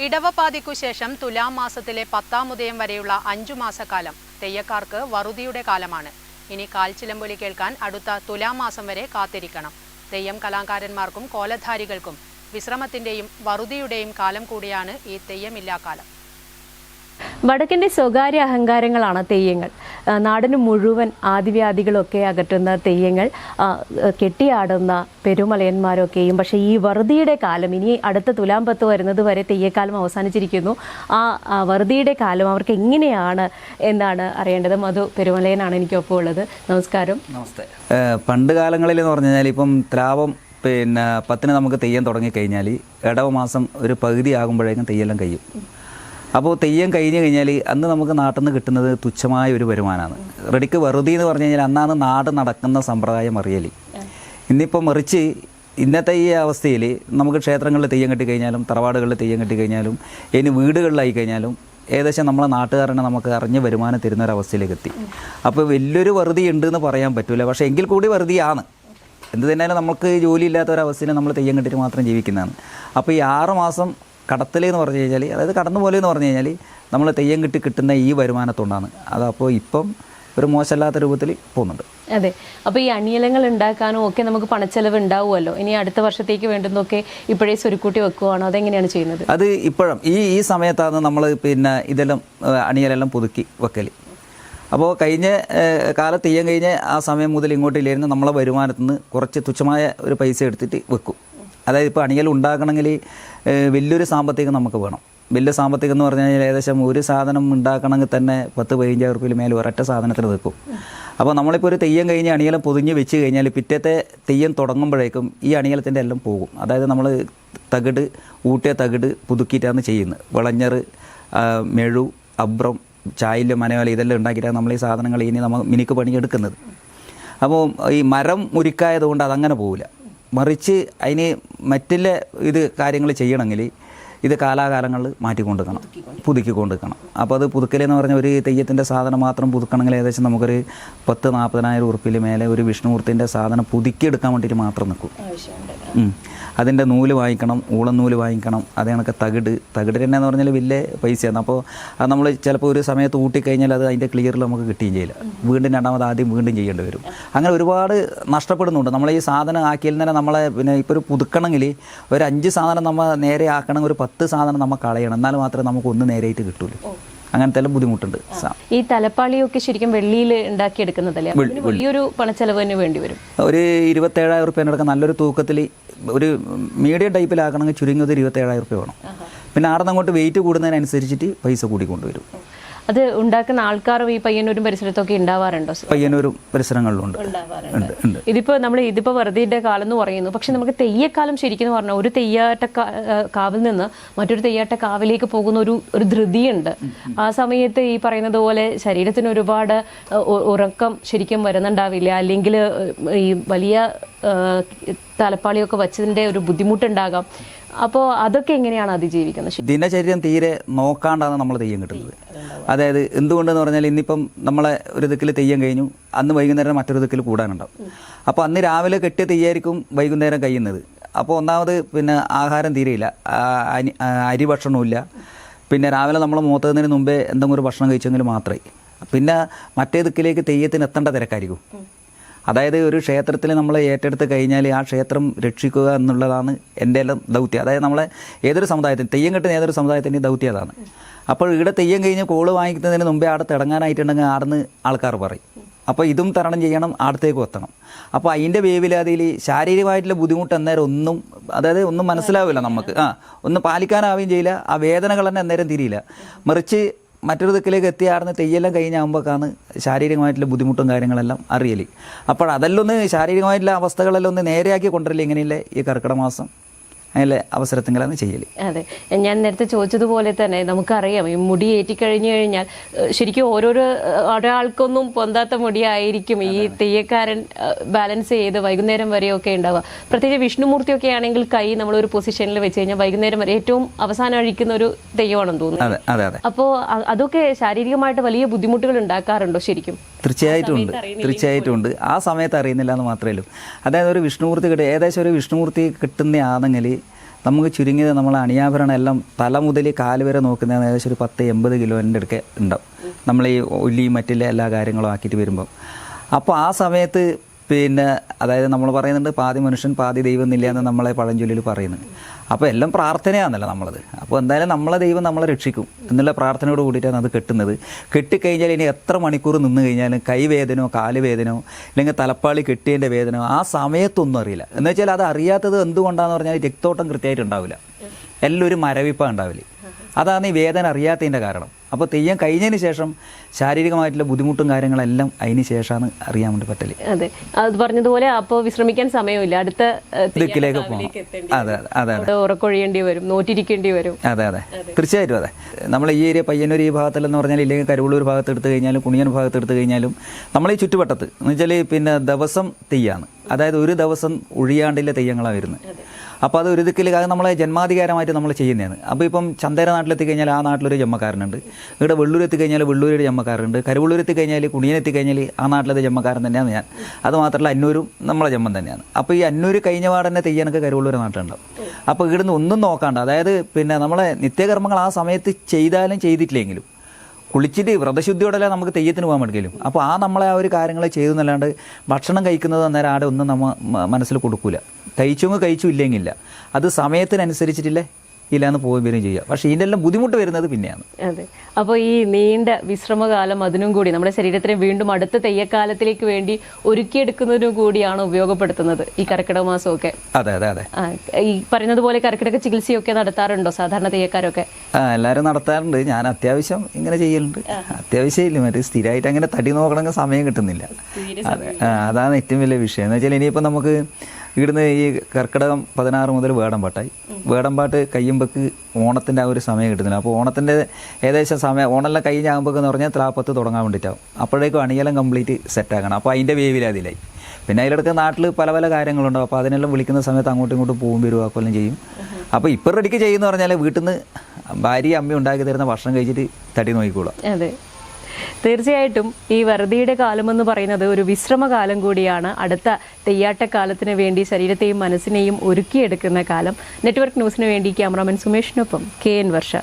ഇടവപാതിക്കു ശേഷം തുലാം മാസത്തിലെ പത്താം ഉദയം വരെയുള്ള അഞ്ചു മാസക്കാലം തെയ്യക്കാർക്ക് വറുതിയുടെ കാലമാണ്. ഇനി കാൽച്ചിലമ്പൊലി കേൾക്കാൻ അടുത്ത തുലാം മാസം വരെ കാത്തിരിക്കണം. തെയ്യം കലാകാരന്മാർക്കും കോലധാരികൾക്കും വിശ്രമത്തിന്റെയും വറുതിയുടെയും കാലം കൂടിയാണ് ഈ തെയ്യമില്ലാ കാലം. വടക്കിന്റെ സ്വകാര്യ അഹങ്കാരങ്ങളാണ് തെയ്യങ്ങൾ. നാടിന് മുഴുവൻ ആദിവ്യാധികളൊക്കെ അകറ്റുന്ന തെയ്യങ്ങൾ കെട്ടിയാടുന്ന പെരുമലയന്മാരൊക്കെയും. പക്ഷേ ഈ വറുതിയുടെ കാലം ഇനി അടുത്ത തുലാം പത്ത് വരുന്നത് വരെ തെയ്യക്കാലം അവസാനിച്ചിരിക്കുന്നു. ആ വറുതിയുടെ കാലം അവർക്ക് എങ്ങനെയാണ് എന്നാണ് അറിയേണ്ടത്. മധു പെരുമലയനാണ് എനിക്കൊപ്പം ഉള്ളത്. നമസ്കാരം. നമസ്തേ. പണ്ട് കാലങ്ങളിൽ എന്ന് പറഞ്ഞു കഴിഞ്ഞാൽ ഇപ്പം ത്രാവം പിന്നെ പത്തിന് നമുക്ക് തെയ്യം തുടങ്ങിക്കഴിഞ്ഞാൽ ഇടവ മാസം ഒരു പകുതി ആകുമ്പോഴേക്കും തെയ്യെല്ലാം കഴിയും. അപ്പോൾ തെയ്യം കഴിഞ്ഞ് കഴിഞ്ഞാൽ അന്ന് നമുക്ക് നാട്ടിൽ നിന്ന് കിട്ടുന്നത് തുച്ഛമായ ഒരു വരുമാനമാണ് റെഡിക്ക് വെറുതെ എന്ന് പറഞ്ഞു കഴിഞ്ഞാൽ അന്നാണ് നാട് നടക്കുന്ന സമ്പ്രദായം അറിയൽ ഇന്നിപ്പോൾ മറിച്ച് ഇന്നത്തെ ഈ അവസ്ഥയിൽ നമുക്ക് ക്ഷേത്രങ്ങളിൽ തെയ്യം കെട്ടി കഴിഞ്ഞാലും തറവാടുകളിൽ തെയ്യം കെട്ടി കഴിഞ്ഞാലും ഇനി വീടുകളിലായി കഴിഞ്ഞാലും ഏകദേശം നമ്മളെ നാട്ടുകാരനെ നമുക്ക് അറിഞ്ഞ് വരുമാനം തരുന്ന ഒരു അവസ്ഥയിലേക്ക് എത്തി. അപ്പോൾ വലിയൊരു വെറുതെ ഉണ്ട് എന്ന് പറയാൻ പറ്റില്ല പക്ഷേ എങ്കിൽ കൂടി വെറുതെയാണ്. എന്ത് തന്നെയാലും നമുക്ക് ജോലി ഇല്ലാത്ത ഒരവസ്ഥയിൽ നമ്മൾ തെയ്യം കെട്ടിട്ട് മാത്രം ജീവിക്കുന്നതാണ്. അപ്പോൾ ഈ ആറ് മാസം കടത്തൽ എന്ന് പറഞ്ഞു കഴിഞ്ഞാൽ അതായത് കടന്നു പോലെ എന്ന് പറഞ്ഞു കഴിഞ്ഞാൽ നമ്മൾ തെയ്യം കിട്ടി കിട്ടുന്ന ഈ വരുമാനത്തുകൊണ്ടാണ് അതപ്പോൾ ഇപ്പം ഒരു മോശമല്ലാത്ത രൂപത്തിൽ പോകുന്നുണ്ട്. അതെ. അപ്പോൾ ഈ അണിയലങ്ങൾ ഉണ്ടാക്കാനും ഒക്കെ നമുക്ക് പണച്ചെലവ് ഉണ്ടാവുമല്ലോ. ഇനി അടുത്ത വർഷത്തേക്ക് വേണ്ടുന്നൊക്കെ ഇപ്പോഴേ സ്വരുക്കൂട്ടി വെക്കുവാണോ? അതെങ്ങനെയാണ് ചെയ്യുന്നത്? അത് ഇപ്പോഴും ഈ ഈ സമയത്താണ് നമ്മൾ പിന്നെ ഇതെല്ലാം അണിയലെല്ലാം പുതുക്കി വെക്കൽ അപ്പോൾ കഴിഞ്ഞ കാലം കാലത്ത് തെയ്യം കഴിഞ്ഞ് ആ സമയം മുതൽ ഇങ്ങോട്ടില്ലായിരുന്നു നമ്മളെ വരുമാനത്തിൽ നിന്ന് കുറച്ച് തുച്ഛമായ ഒരു പൈസ എടുത്തിട്ട് വെക്കും. അതായത് ഇപ്പോൾ അണിയൽ ഉണ്ടാക്കണമെങ്കിൽ വലിയൊരു സാമ്പത്തികം നമുക്ക് വേണം. വലിയ സാമ്പത്തികം എന്ന് പറഞ്ഞു കഴിഞ്ഞാൽ ഏകദേശം ഒരു സാധനം ഉണ്ടാക്കണമെങ്കിൽ തന്നെ പത്ത് പതിനഞ്ചായിരം റുപ്യയിൽ മേലെ ഒരൊറ്റ സാധനത്തിന് നിൽക്കും. അപ്പോൾ നമ്മളിപ്പോൾ ഒരു തെയ്യം കഴിഞ്ഞ് അണിയലം പൊതിഞ്ഞ് വെച്ച് കഴിഞ്ഞാൽ പിറ്റത്തെ തെയ്യം തുടങ്ങുമ്പോഴേക്കും ഈ അണിയലത്തിന്റെ എല്ലാം പോകും. അതായത് നമ്മൾ തകിട് ഊട്ടിയ തകിട് പുതുക്കിയിട്ടാണ് ചെയ്യുന്നത്. വിളഞ്ഞറ് മെഴു അബ്രം ചായൽ മനയോല ഇതെല്ലാം ഉണ്ടാക്കിയിട്ടാണ് നമ്മൾ ഈ സാധനങ്ങൾ ഇനി നമ്മൾ മിനുക്ക് പണിയെടുക്കുന്നത്. അപ്പോൾ ഈ മരം മുരിക്കായതുകൊണ്ട് അതങ്ങനെ പോവില്ല. മറിച്ച് അതിന് മറ്റുള്ള ഇത് കാര്യങ്ങൾ ചെയ്യണമെങ്കിൽ ഇത് കാലാകാലങ്ങളിൽ മാറ്റിക്കൊണ്ടിരിക്കണം. പുതുക്കിക്കൊണ്ടിരിക്കണം. അപ്പോൾ അത് പുതുക്കലെന്ന് പറഞ്ഞാൽ ഒരു തെയ്യത്തിന്റെ സാധനം മാത്രം പുതുക്കണമെങ്കിൽ ഏകദേശം നമുക്കൊരു പത്ത് നാൽപ്പതിനായിരം ഉറുപ്പിൽ മേലെ ഒരു വിഷ്ണുമൂർത്തിന്റെ സാധനം പുതുക്കിയെടുക്കാൻ വേണ്ടിയിട്ട് മാത്രം നിൽക്കും. അതിന്റെ നൂൽ വാങ്ങിക്കണം ഊളൻ നൂൽ വാങ്ങിക്കണം അത് കണക്ക് തകിട്. തകിട് തന്നെ എന്ന് പറഞ്ഞാൽ വലിയ പൈസയാണ് അപ്പോൾ അത് നമ്മൾ ചിലപ്പോൾ ഒരു സമയത്ത് ഊട്ടിക്കഴിഞ്ഞാൽ അത് അതിന്റെ ക്ലിയറിൽ നമുക്ക് കിട്ടുകയും ചെയ്യില്ല. വീണ്ടും രണ്ടാമത് ആദ്യം വീണ്ടും ചെയ്യേണ്ടി വരും. അങ്ങനെ ഒരുപാട് നഷ്ടപ്പെടുന്നുണ്ട്. നമ്മൾ ഈ സാധനം ആക്കിയാൽ തന്നെ നമ്മളെ പിന്നെ ഇപ്പോൾ ഒരു പുതുക്കണമെങ്കിൽ ഒരു അഞ്ച് സാധനം നമ്മൾ നേരെ ആക്കണമെങ്കിൽ ഒരു പത്ത് സാധനം നമ്മൾ കളയണം. എന്നാൽ മാത്രമേ നമുക്ക് ഒന്ന് നേരെയായിട്ട് കിട്ടുള്ളൂ അങ്ങനത്തെ എല്ലാം ബുദ്ധിമുട്ടുണ്ട്. ഈ തലപ്പാളിയൊക്കെ ശരിക്കും വെള്ളിയിൽ ഉണ്ടാക്കിയെടുക്കുന്നതല്ലേ? വലിയൊരു പണച്ചെലവ് തന്നെ വേണ്ടി വരും. ഒരു ഇരുപത്തേഴായിരം റുപ്യ അടക്കം നല്ലൊരു തൂക്കത്തിൽ ഒരു മീഡിയം ടൈപ്പിലാക്കണമെങ്കിൽ ചുരുങ്ങിയത് ഇരുപത്തേഴായിരം റുപ്യ വേണം. പിന്നെ ആടെ നിന്ന് അങ്ങോട്ട് വെയിറ്റ് കൂടുന്നതിനനുസരിച്ചിട്ട് പൈസ കൂടിക്കൊണ്ടുവരും. അത് ഉണ്ടാക്കുന്ന ആൾക്കാരും ഈ പയ്യന്നൂരും പരിസരത്തൊക്കെ ഉണ്ടാവാറുണ്ടോ പയ്യന്നൂരും പരിസരങ്ങളിലുണ്ട്. ഇതിപ്പോ നമ്മൾ ഇതിപ്പോ വെറുതെ കാലം എന്ന് പറയുന്നു. പക്ഷെ നമുക്ക് തെയ്യക്കാലം ശരിക്കും പറഞ്ഞാൽ ഒരു തെയ്യാട്ട കാവിൽ നിന്ന് മറ്റൊരു തെയ്യാട്ട കാവിലേക്ക് പോകുന്ന ഒരു ഒരു ധൃതിയുണ്ട്. ആ സമയത്ത് ഈ പറയുന്നത് പോലെ ശരീരത്തിന് ഒരുപാട് ഉറക്കം ശരിക്കും വരുന്നുണ്ടാവില്ല. അല്ലെങ്കിൽ ഈ വലിയ തലപ്പാളിയൊക്കെ വച്ചതിന്റെ ഒരു ബുദ്ധിമുട്ടുണ്ടാകാം. അപ്പോൾ അതൊക്കെ എങ്ങനെയാണ് അതിജീവിക്കുന്നത്? ദിനചര്യം തീരെ നോക്കാണ്ടാണ് നമ്മൾ തെയ്യം കിട്ടുന്നത്. അതായത് എന്തുകൊണ്ടെന്ന് പറഞ്ഞാൽ ഇന്നിപ്പം നമ്മളെ ഒരു ദിക്കിൽ തെയ്യം കഴിഞ്ഞു അന്ന് വൈകുന്നേരം മറ്റൊരു ദിക്കിൽ കൂടാനുണ്ടാവും. അപ്പോൾ അന്ന് രാവിലെ കെട്ടിയ തെയ്യായിരിക്കും വൈകുന്നേരം കഴിയുന്നത്. അപ്പോൾ ഒന്നാമത് പിന്നെ ആഹാരം തീരെയില്ല. അരി അരി ഭക്ഷണമില്ല പിന്നെ രാവിലെ നമ്മൾ മൂത്തതിന് മുമ്പേ എന്തെങ്കിലും ഒരു ഭക്ഷണം കഴിച്ചെങ്കിൽ മാത്രമേ. പിന്നെ മറ്റേ ദിക്കിലേക്ക് തെയ്യത്തിന് എത്തേണ്ട തിരക്കായിരിക്കും. അതായത് ഒരു ക്ഷേത്രത്തിൽ നമ്മൾ ഏറ്റെടുത്ത് കഴിഞ്ഞാൽ ആ ക്ഷേത്രം രക്ഷിക്കുക എന്നുള്ളതാണ് എന്റെ എല്ലാം ദൗത്യം. അതായത് നമ്മളെ ഏതൊരു സമുദായത്തിന് തെയ്യം കെട്ടുന്ന ഏതൊരു സമുദായത്തിന്റെയും ദൗത്യം അതാണ്. അപ്പോൾ ഇവിടെ തെയ്യം കഴിഞ്ഞ് കോൾ വാങ്ങിക്കുന്നതിന് മുമ്പേ അവിടെ തിടങ്ങാനായിട്ടുണ്ടെങ്കിൽ ആടുന്ന് ആൾക്കാർ പറയും. അപ്പോൾ ഇതും തരണം ചെയ്യണം അടുത്തേക്ക് എത്തണം. അപ്പോൾ അതിന്റെ വേവിലാതിയിൽ ശാരീരികമായിട്ടുള്ള ബുദ്ധിമുട്ട് അന്നേരം ഒന്നും അതായത് ഒന്നും മനസ്സിലാവില്ല നമുക്ക്. ആ ഒന്ന് പാലിക്കാനാവുകയും ചെയ്യില്ല. ആ വേദനകൾ തന്നെ അന്നേരം തിരിയില്ല മറിച്ച് മറ്റൊരു ദിക്കിലേക്ക് എത്തിയാർന്ന് തെയ്യെല്ലാം കഴിഞ്ഞാകുമ്പോഴേക്കാണ് ശാരീരികമായിട്ടുള്ള ബുദ്ധിമുട്ടും കാര്യങ്ങളെല്ലാം അറിയൽ അപ്പോൾ അതെല്ലാം ഒന്ന് ശാരീരികമായിട്ടുള്ള അവസ്ഥകളെല്ലാം ഒന്ന് നേരെയാക്കി കൊണ്ടുവരില്ല ഇങ്ങനെയല്ലേ ഈ കർക്കിടക മാസം? അതിലെ അവസരത്തിങ്ങളാണ് ചെയ്യൽ അതെ. ഞാൻ നേരത്തെ ചോദിച്ചതുപോലെ തന്നെ നമുക്കറിയാം ഈ മുടി ഏറ്റി കഴിഞ്ഞു കഴിഞ്ഞാൽ ശരിക്കും ഓരോരോ ഒരാൾക്കൊന്നും പൊന്താത്ത മുടിയായിരിക്കും ഈ തെയ്യക്കാരൻ ബാലൻസ് ചെയ്ത് വൈകുന്നേരം വരെയൊക്കെ ഉണ്ടാവുക. പ്രത്യേകിച്ച് വിഷ്ണുമൂർത്തിയൊക്കെ ആണെങ്കിൽ കൈ നമ്മൾ ഒരു പൊസിഷനിൽ വെച്ച് കഴിഞ്ഞാൽ വൈകുന്നേരം വരെ ഏറ്റവും അവസാനം അഴിക്കുന്ന ഒരു തെയ്യമാണെന്ന് തോന്നുന്നു. അപ്പോൾ അതൊക്കെ ശാരീരികമായിട്ട് വലിയ ബുദ്ധിമുട്ടുകൾ ഉണ്ടാക്കാറുണ്ടോ ശരിക്കും? തീർച്ചയായിട്ടും ഉണ്ട്. തീർച്ചയായിട്ടും ഉണ്ട്. ആ സമയത്ത് അറിയുന്നില്ല എന്ന് മാത്രമേ ഉള്ളൂ. അതായത് ഒരു വിഷ്ണുമൂർത്തി കിട്ടുക ഏകദേശം ഒരു വിഷ്ണുമൂർത്തി കിട്ടുന്ന ആണെങ്കിൽ നമുക്ക് ചുരുങ്ങിയത് നമ്മൾ അണിയാഭരണം എല്ലാം തല മുതൽ കാൽ വരെ നോക്കുന്നത് ഏകദേശം ഒരു പത്ത് എൺപത് കിലോന്റെ അടുക്കെ ഉണ്ടാവും. നമ്മൾ ഈ ഒല്ലിയും മറ്റുള്ള എല്ലാ കാര്യങ്ങളും ആക്കിയിട്ട് വരുമ്പം. അപ്പോൾ ആ സമയത്ത് പിന്നെ അതായത് നമ്മൾ പറയുന്നുണ്ട് പാതി മനുഷ്യൻ പാതി ദൈവം എന്നില്ല എന്ന് നമ്മളെ പഴഞ്ചൊല്ലിൽ പറയുന്നത് അപ്പോൾ എല്ലാം പ്രാർത്ഥനയാണല്ലോ നമ്മളത്. അപ്പോൾ എന്തായാലും നമ്മളെ ദൈവം നമ്മളെ രക്ഷിക്കും എന്നുള്ള പ്രാർത്ഥനയോട് കൂടിയിട്ടാണ് അത് കെട്ടുന്നത്. കെട്ടിക്കഴിഞ്ഞാൽ ഇനി എത്ര മണിക്കൂർ നിന്ന് കഴിഞ്ഞാലും കൈവേദനോ കാലുവേദനോ അല്ലെങ്കിൽ തലപ്പാളി കെട്ടിയതിന്റെ വേദനോ ആ സമയത്തൊന്നും അറിയില്ല. എന്ന് വെച്ചാൽ അത് അറിയാത്തത് എന്തുകൊണ്ടാണെന്ന് പറഞ്ഞാൽ രക്തോട്ടം കൃത്യമായിട്ട് ഉണ്ടാവില്ല. എല്ലാം ഒരു മരവിപ്പാണ് ഉണ്ടാവില്ല അതാണ് ഈ വേദന അറിയാത്തതിന്റെ കാരണം. അപ്പോൾ തെയ്യം കഴിഞ്ഞതിന് ശേഷം ശാരീരികമായിട്ടുള്ള ബുദ്ധിമുട്ടും കാര്യങ്ങളെല്ലാം അതിന് ശേഷമാണ് അറിയാൻ വേണ്ടി പറ്റൽ. അതെ. അത് പറഞ്ഞതുപോലെ അപ്പോൾ വിശ്രമിക്കാൻ സമയമില്ല. അടുത്ത ദിക്കിലേക്ക് പോകണം. അതെ അതെ അതെ. ഉറക്കൊഴിയേണ്ടി വരും നോറ്റിരിക്കേണ്ടി വരും. അതെ അതെ. തീർച്ചയായിട്ടും അതെ. നമ്മൾ ഈ ഏരിയ പയ്യന്നൂർ ഈ ഭാഗത്തിലെന്ന് പറഞ്ഞാൽ ഇല്ലെങ്കിൽ കരുവള്ളൂർ ഭാഗത്ത് എടുത്തു കഴിഞ്ഞാലും കുണിയൻ ഭാഗത്ത് എടുത്തു കഴിഞ്ഞാലും നമ്മൾ ഈ ചുറ്റുവട്ടത്ത് എന്ന് വെച്ചാൽ പിന്നെ ദിവസം തെയ്യാണ്. അതായത് ഒരു ദിവസം ഒഴിയാണ്ടില്ല തെയ്യങ്ങളാണ് വരുന്നത്. അപ്പോൾ അത് ഒരു ദിക്കിൽ നമ്മളെ ജന്മാധികാരമായിട്ട് നമ്മൾ ചെയ്യുന്നതാണ്. അപ്പോൾ ഇപ്പം ചന്തേര നാട്ടിലെത്തി കഴിഞ്ഞാൽ ആ നാട്ടിലൊരു ജമ്മക്കാരനുണ്ട് ഇവിടെ വെള്ളൂർ എത്തി കഴിഞ്ഞാൽ വെള്ളൂരൊരു ജമ്മക്കാരുണ്ട് കരുവള്ളൂർ എത്തി കഴിഞ്ഞാൽ കുണിയനെത്തി കഴിഞ്ഞാൽ ആ നാട്ടിലത്തെ ജമ്മക്കാരൻ തന്നെയാണ് ഞാൻ. അത് മാത്രമല്ല അന്നൂരും നമ്മളെ ജമ്മം തന്നെയാണ്. അപ്പോൾ ഈ അന്നൂർ കഴിഞ്ഞ പാടന്നെ തെയ്യാനൊക്കെ കരുവള്ളൂർ നാട്ടിലുണ്ടാവും അപ്പോൾ ഇവിടുന്ന് ഒന്നും നോക്കാണ്ട് അതായത് പിന്നെ നമ്മളെ നിത്യകർമ്മങ്ങൾ ആ സമയത്ത് ചെയ്താലും ചെയ്തിട്ടില്ലെങ്കിലും കുളിച്ചിട്ട് വ്രതശുദ്ധിയോടല്ല നമുക്ക് തെയ്യത്തിന് പോകാൻ പറ്റുകയും അപ്പോൾ ആ നമ്മളെ ആ ഒരു കാര്യങ്ങൾ ചെയ്തു എന്നല്ലാണ്ട് ഭക്ഷണം കഴിക്കുന്നത് അന്നേരം ആടെ ഒന്നും നമ്മൾ മനസ്സിൽ കൊടുക്കൂല. കഴിച്ചോങ്ങ് കഴിച്ചു ഇല്ലെങ്കില്ല. അത് സമയത്തിനനുസരിച്ചിട്ടില്ലേ? ഇല്ലാന്ന് പോവുകയും വരും ചെയ്യുക. പക്ഷേ ഇതിന്റെ എല്ലാം ബുദ്ധിമുട്ട് വരുന്നത് പിന്നെയാണ്. അതെ. അപ്പോൾ ഈ നീണ്ട വിശ്രമകാലം അതിനും കൂടി നമ്മുടെ ശരീരത്തിനെ വീണ്ടും അടുത്ത തെയ്യക്കാലത്തിലേക്ക് വേണ്ടി ഒരുക്കിയെടുക്കുന്നതിനും കൂടിയാണ് ഉപയോഗപ്പെടുത്തുന്നത്. ഈ കർക്കിടക മാസമൊക്കെ. അതെ അതെ അതെ. ഈ പറയുന്നത് പോലെ കർക്കിടക ചികിത്സയൊക്കെ നടത്താറുണ്ടോ? സാധാരണ തെയ്യക്കാരൊക്കെ? എല്ലാവരും നടത്താറുണ്ട്. ഞാൻ അത്യാവശ്യം ഇങ്ങനെ ചെയ്യലുണ്ട്. അത്യാവശ്യം ഇല്ല. മറ്റേ സ്ഥിരമായിട്ട് അങ്ങനെ തടി നോക്കണമെങ്കിൽ സമയം കിട്ടുന്നില്ല. അതെ. അതാണ് ഏറ്റവും വലിയ വിഷയം. എന്ന് വെച്ചാൽ ഇനിയിപ്പോൾ നമുക്ക് ഇവിടുന്ന് ഈ കർക്കിടകം പതിനാറ് മുതൽ വേടമ്പാട്ടായി വേടമ്പാട്ട് കഴിയുമ്പോൾക്ക് ഓണത്തിന്റെ ആ ഒരു സമയം കിട്ടുന്നില്ല. അപ്പോൾ ഓണത്തിന്റെ ഏകദേശം സമയം ഓണമെല്ലാം കഴിഞ്ഞാകുമ്പോൾ എന്ന് പറഞ്ഞാൽ ത്രാപ്പത്ത് തുടങ്ങാൻ വേണ്ടിയിട്ടാവും അപ്പോഴേക്കും അണിയെല്ലാം കംപ്ലീറ്റ് സെറ്റാക്കണം. അപ്പോൾ അതിന്റെ വേവിൽ അതിലായി. പിന്നെ അതിലിടക്ക് നാട്ടിൽ പല പല കാര്യങ്ങളുണ്ടാവും. അപ്പോൾ അതിനെല്ലാം വിളിക്കുന്ന സമയത്ത് അങ്ങോട്ടും ഇങ്ങോട്ടും പോകും വരും ആക്കുകയെല്ലാം ചെയ്യും. അപ്പോൾ ഇപ്പം റെഡിക്ക് ചെയ്യുന്നു പറഞ്ഞാൽ വീട്ടിൽ നിന്ന് ഭാര്യ അമ്മ ഉണ്ടാക്കി തരുന്ന ഭക്ഷണം കഴിച്ചിട്ട് തടി നോക്കിക്കോളാം തീർച്ചയായിട്ടും ഈ വറുതിയുടെ കാലമെന്ന് പറയുന്നത് ഒരു വിശ്രമകാലം കൂടിയാണ്. അടുത്ത തെയ്യാട്ടക്കാലത്തിന് വേണ്ടി ശരീരത്തെയും മനസ്സിനെയും ഒരുക്കിയെടുക്കുന്ന കാലം. നെറ്റ്വർക്ക് ന്യൂസിന് വേണ്ടി ക്യാമറാമാൻ സുമേഷിനൊപ്പം കെ എൻ വർഷ.